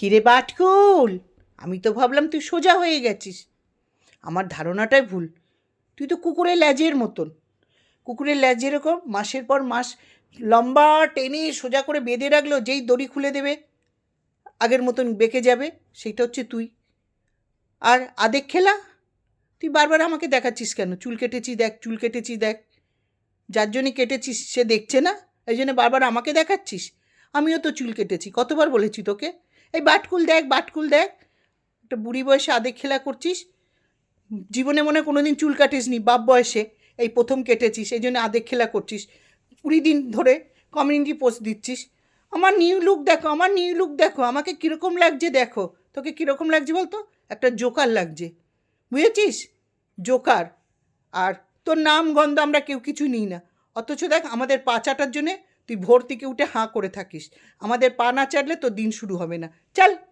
কিরে বাটকুল? আমি তো ভাবলাম তুই সোজা হয়ে গেছিস। আমার ধারণাটাই ভুল। তুই তো কুকুরের ল্যাজের মতন। কুকুরের ল্যাজ যেরকম, মাসের পর মাস লম্বা টেনে সোজা করে বেঁধে রাখল, যেই দড়ি খুলে দেবে, আগের মতন বেঁকে যাবে, সেইটা হচ্ছে তুই। আর আদেক খেলা? তুই বারবার আমাকে দেখাচ্ছিস কেন? চুল কেটেছি দেখ, চুল কেটেছি দেখ। যার জন্যে কেটেছিস, সে দেখছে না? এই জন্য বারবার আমাকে দেখাচ্ছিস? আমিও তো চুল কেটেছি, কতবার বলেছি তোকে? এই বাটকুল দেখ বাটকুল দেখ। একটা বুড়ি বয়সে আদেক খেলা করছিস, জীবনে মনে কোনো দিন চুল কাটিসনি, বাপ বয়সে এই প্রথম কেটেছিস, এই জন্য আদেক খেলা করছিস। কুড়ি দিন ধরে কমিউনিটি পোস্ট দিচ্ছিস। আমার নিউ লুক দেখো, আমার নিউ লুক দেখো, আমাকে কীরকম লাগছে দেখো। তোকে কীরকম লাগছে বলতো? একটা জোকার লাগছে। বুঝেছিস? জোকার আর তোর নাম, গন্ধ আমরা কেউ কিছু নিই না। অথচ দেখ, আমাদের পা চাটার জন্যে তুই ভোর থেকে উঠে হাঁ করে থাকিস। আমাদের পা না চাটলে তোর দিন শুরু হবে না। চল।